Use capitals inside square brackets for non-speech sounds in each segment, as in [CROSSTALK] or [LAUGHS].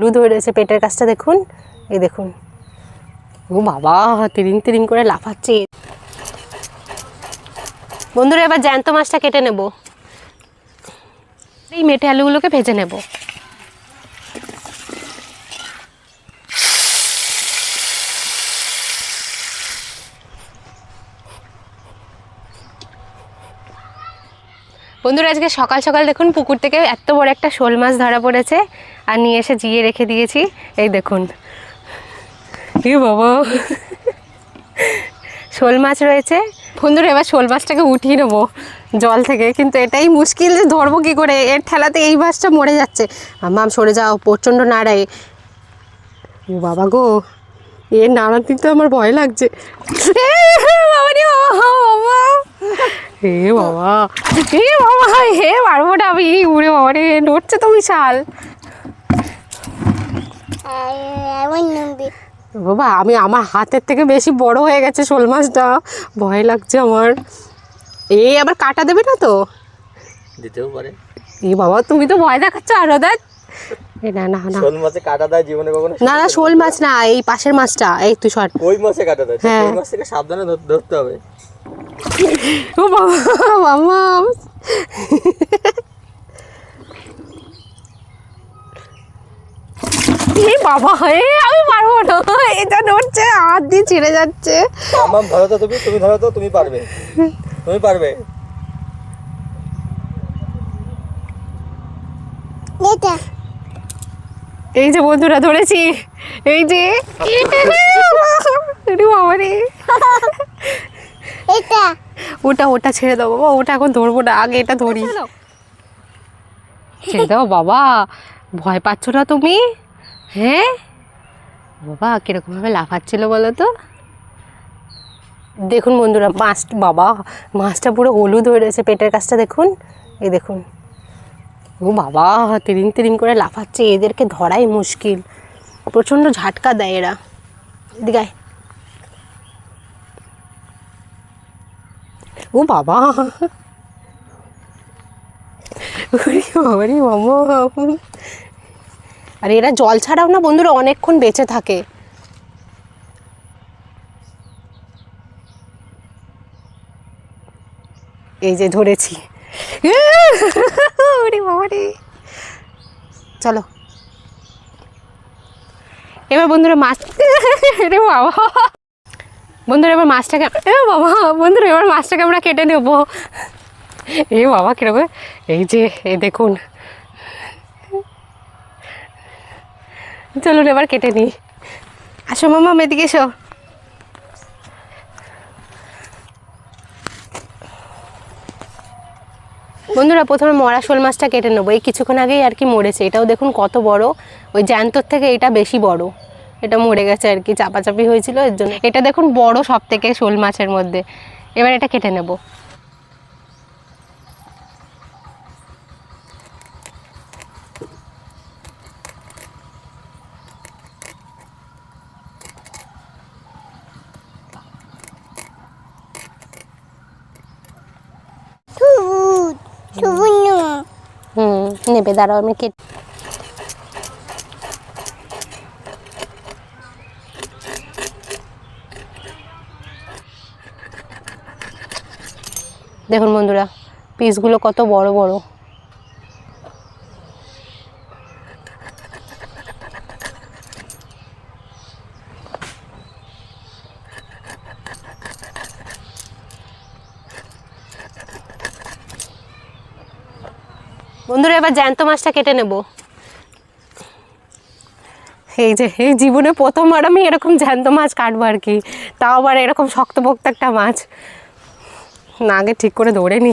হলুদ হয়ে রয়েছে পেটের কাছটা দেখুন। এই দেখুন। ও বাবা, তিরিং তিরিং করে লাফাচ্ছে। বন্ধুরা, এবার জ্যান্ত মাছটা কেটে নেব। এই মেটে আলুগুলোকে ভেজে নেব। বন্ধুরা, আজকে সকাল সকাল দেখুন, পুকুর থেকে এত বড় একটা শোল মাছ ধরা পড়েছে। আর নিয়ে এসে জিয়ে রেখে দিয়েছি। এই দেখুন। এ বাবা। শোল মাছ রয়েছে। বন্ধুরা, এবার শোল মাছটাকে উঠিয়ে নেব জল থেকে। কিন্তু এটাই মুশকিল যে ধরবো কী করে? এর ঠেলাতে এই মাছটা মরে যাচ্ছে। মাম, সরে যাও, প্রচণ্ড নাড়ায়। ও বাবা গো, এর নাড়ার তো আমার ভয় লাগছে। হে বাবা। হে বাবা হে পারব না আমি উড়ে বাবা রে। নড়ছে তো বিশাল। বাবা আমি আমার হাতের থেকে বেশি বড় হয়ে গেছে শোল মাছটা। ভয় লাগছে আমার। এ আবার কাটা দেবে না তো? দিতেও পারে। এই বাবা তুমি তো ভয় দেখাচ্ছ আরও এ না না না। শোল মাছে কাটা দেয় জীবনে কখনো? না না শোল মাছ না এই পাশের মাছটা এই তুই কই মাছে কাটা দেয়? হ্যাঁ। মাছ থেকে সাবধানে ধরতে হবে। ও বাবা [LAUGHS] এই বাবা এ আমি পারব না। এটা নড়ছে হাত দিয়ে ছিঁড়ে যাচ্ছে। আমার ধরো তো তুমি তুমি ধরো তো তুমি পারবে। তুমি পারবে। এটা। এই যে বন্ধুরা ধরেছি এই যে বাবা রে ওটা ওটা ছেড়ে দাও বাবা ওটা এখন ধরবো না আগে এটা ধরি। ছেড়ে দাও বাবা ভয় পাচ্ছ না তুমি? হ্যাঁ? বাবা কিরকমভাবে লাফাচ্ছিল বলো তো? দেখুন বন্ধুরা মাছ বাবা মাছটা পুরো হলুদ হয়ে রয়েছে পেটের কাছটা দেখুন। এই দেখুন। ও বাবা তিরিং তিরিং করে লাফাচ্ছে এদেরকে ধরাই মুশকিল। প্রচণ্ড ঝাটকা দেয় এরা। এদিকে ও বাবা। আর এরা জল ছাড়াও না বন্ধুরা অনেকক্ষণ বেঁচে থাকে। এই যে ধরেছি। চলো। এবার বন্ধুরা মাছ রে বাবা। বন্ধুরা, এবার মাছটাকে এ বাবা, বন্ধুরা, এবার মাছটাকে আমরা কেটে নেব। এ বাবা, কীরকম? এই যে এ দেখুন। চলুন, এবার কেটে নিই। আসো মামা এদিকে এসো। বন্ধুরা, প্রথমে মরা শোল মাছটা কেটে নেব। এই কিছুক্ষণ আগেই আর কি মরেছে। এটাও দেখুন কত বড়। ওই জ্যান্তর থেকে এটা বেশি বড়। এটা মরে গেছে আর কি চাপাচাপি হয়েছিল এর জন্য। এটা দেখুন বড় সব থেকে শোল মাছের মধ্যে। এবার এটা কেটে নেব। হুম নেবে দাঁড়াও আমি কেটে দেখুন বন্ধুরা, পিসগুলো কত বড় বড়। বন্ধুরা, এবার জ্যান্ত মাছটা কেটে নেব। এই যে, এই জীবনে প্রথমবার আমি এরকম জ্যান্ত মাছ কাটবো আর কি। তাও আবার এরকম শক্তপোক্ত একটা মাছ। না আগে ঠিক করে ধরে নি।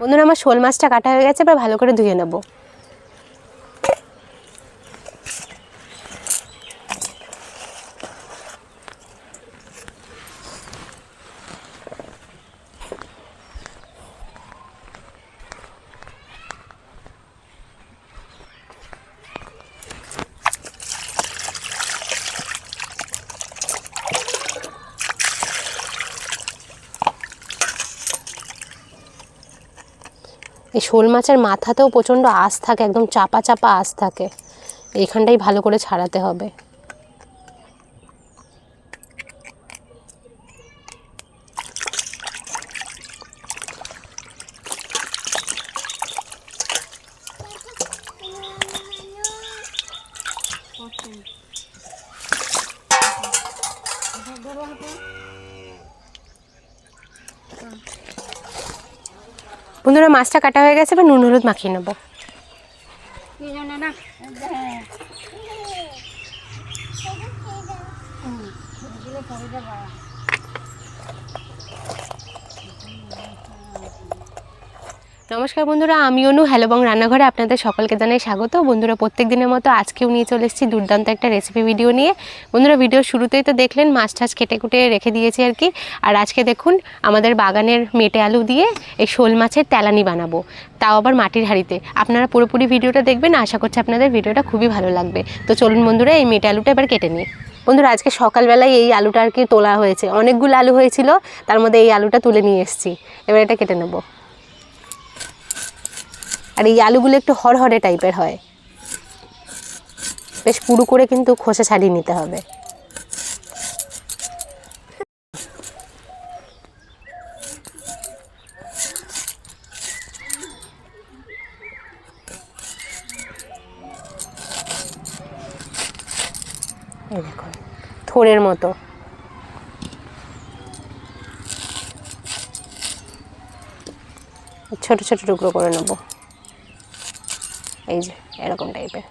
বন্ধুরা আমার শোল মাছটা কাটা হয়ে গেছে এবার ভালো করে ধুয়ে নেব। এই শোল মাছের মাথাতেও প্রচণ্ড আঁশ থাকে, একদম চাপা চাপা আঁশ থাকে। এইখানটাই ভালো করে ছাড়াতে হবে। বন্ধুরা মাছটা কাটা হয়ে গেছে এবার নুন হলুদ মাখিয়ে নেব। নমস্কার বন্ধুরা, আমি অনু হ্যালো বং রান্নাঘরে আপনাদের সকলকে জানাই স্বাগত। বন্ধুরা প্রত্যেক দিনের মতো আজকেও নিয়ে চলে এসেছি দুর্দান্ত একটা রেসিপি ভিডিও নিয়ে। বন্ধুরা ভিডিও শুরুতেই তো দেখলেন, মাছ টাছ কেটে কুটে রেখে দিয়েছি আর কি। আর আজকে দেখুন, আমাদের বাগানের মেটে আলু দিয়ে এই শোল মাছের তেলানি বানাবো। তাও আবার মাটির হাঁড়িতে। আপনারা পুরোপুরি ভিডিওটা দেখবেন, আশা করছি আপনাদের ভিডিওটা খুবই ভালো লাগবে। তো চলুন বন্ধুরা, এই মেটে আলুটা এবার কেটে নিই। বন্ধুরা, আজকে সকালবেলায় এই আলুটা আর কি তোলা হয়েছে। অনেকগুলো আলু হয়েছিল, তার মধ্যে এই আলুটা তুলে নিয়ে এসেছি। এবার এটা কেটে নেব। আর এই আলুগুলো একটু হরহরে টাইপের হয়। বেশ পুরু করে কিন্তু খোসা ছাড়িয়ে নিতে হবে। এই থোড়ের মতো। ছোট ছোট টুকরো করে নেব। এই যে, এরকম টাইপের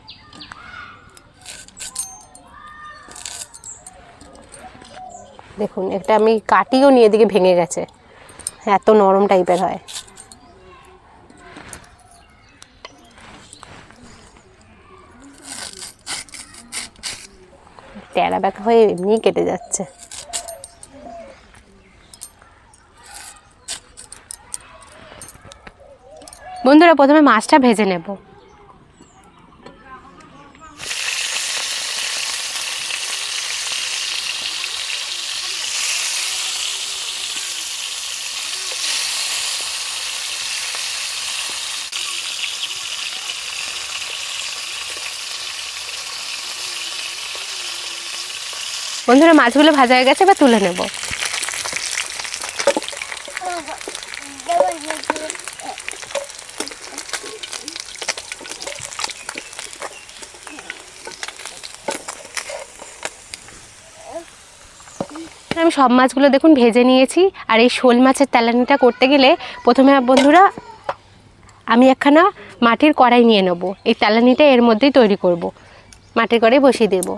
দেখুন একটা আমি কাটিও নিয়ে এদিকে ভেঙে গেছে। এত নরম টাইপের হয়। ট্যাড়া ব্যাকা হয়ে এমনিই কেটে যাচ্ছে। বন্ধুরা, প্রথমে মাছটা ভেজে নেব। বন্ধুরা মাছগুলো ভাজা হয়ে গেছে, এবার তুলে নেব। আমি সব মাছগুলো দেখুন ভেজে নিয়েছি, আর এই শোল মাছের তেলানিটা করতে গেলে প্রথমে বন্ধুরা আমি একখানা মাটির কড়াই নিয়ে নেব। এই তেলানিটা এর মধ্যেই তৈরি করব। মাটির কড়াই বসিয়ে দেব।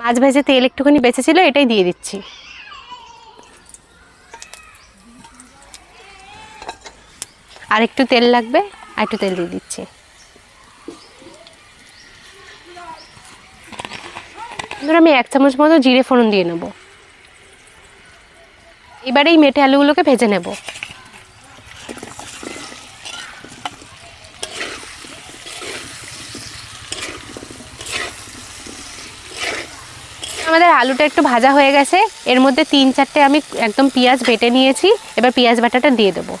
মাছ ভেজে তেল একটুখানি বেঁচেছিল এটাই দিয়ে দিচ্ছি। আর একটু তেল লাগবে, আর একটু তেল দিয়ে দিচ্ছি। ধর আমি এক চামচ মতো জিরে ফোড়ন দিয়ে নেব। এবারে এই মেটে আলুগুলোকে ভেজে নেব। আমাদের আলুটা একটু ভাজা হয়ে গেছে। এর মধ্যে তিন চারটে আমি একদম পেঁয়াজ বেটে নিয়েছি। এবার পেঁয়াজ বাটাটা দিয়ে দেবো।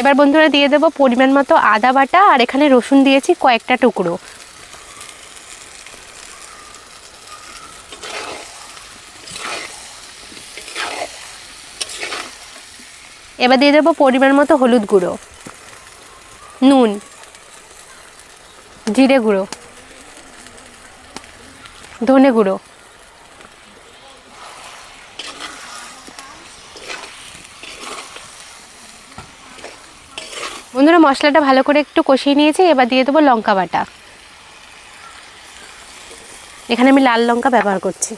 এবার বন্ধুরা দিয়ে দেবো পরিমাণ মতো আদা বাটা, আর এখানে রসুন দিয়েছি কয়েকটা টুকরো। এবার দিয়ে দেবো পরিমাণ মতো হলুদ গুঁড়ো, নুন, জিরে গুঁড়ো, ধনে গুঁড়ো, বন্ধুরা মশলাটা ভালো করে একটু কষিয়ে নিয়েছি, এবার দিয়ে দেবো লঙ্কা বাটা। এখানে আমি লাল লঙ্কা ব্যবহার করছি।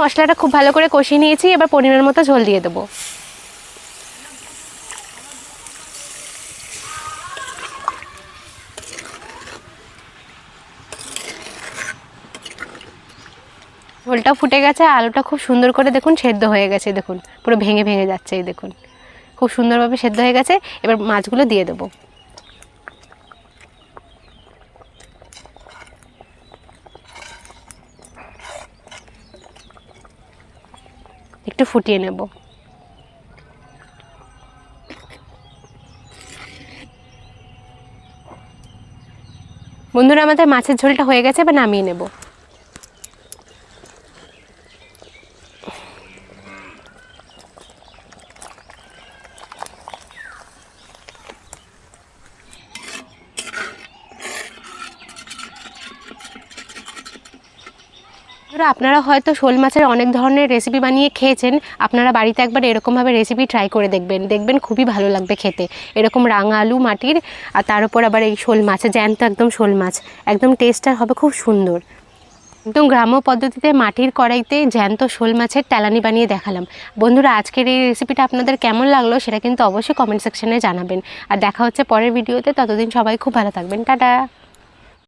মশলাটা খুব ভালো করে কষিয়ে নিয়েছি, এবার পরিমাণ মতো ঝোল দিয়ে দেবো। ঝোলটা ফুটে গেছে, আলুটা খুব সুন্দর করে দেখুন সেদ্ধ হয়ে গেছে, দেখুন। পুরো ভেঙে ভেঙে যাচ্ছে, এই দেখুন। খুব সুন্দরভাবে সেদ্ধ হয়ে গেছে, এবার মাছগুলো দিয়ে দেবো। একটু ফুটিয়ে নেব। বন্ধুরা আমাদের মাছের ঝোলটা হয়ে গেছে বা নামিয়ে নেব। আপনারা হয়তো শোল মাছের অনেক ধরনের রেসিপি বানিয়ে খেয়েছেন। আপনারা বাড়িতে একবার এরকমভাবে রেসিপি ট্রাই করে দেখবেন। দেখবেন খুবই ভালো লাগবে খেতে। এরকম রাঙা আলু, মাটির, আর তার উপর আবার এই শোল মাছ জ্যান্ত একদম শোল মাছ। একদম টেস্টটা হবে খুব সুন্দর। একদম গ্রাম্য পদ্ধতিতে মাটির কড়াইতে জ্যান্ত শোল মাছের তেলানি বানিয়ে দেখালাম। বন্ধুরা, আজকের এই রেসিপিটা আপনাদের কেমন লাগল সেটা কিন্তু অবশ্যই কমেন্ট সেকশনে জানাবেন। আর দেখা হচ্ছে পরের ভিডিওতে ততদিন সবাই খুব ভালো থাকবেন। টাটা!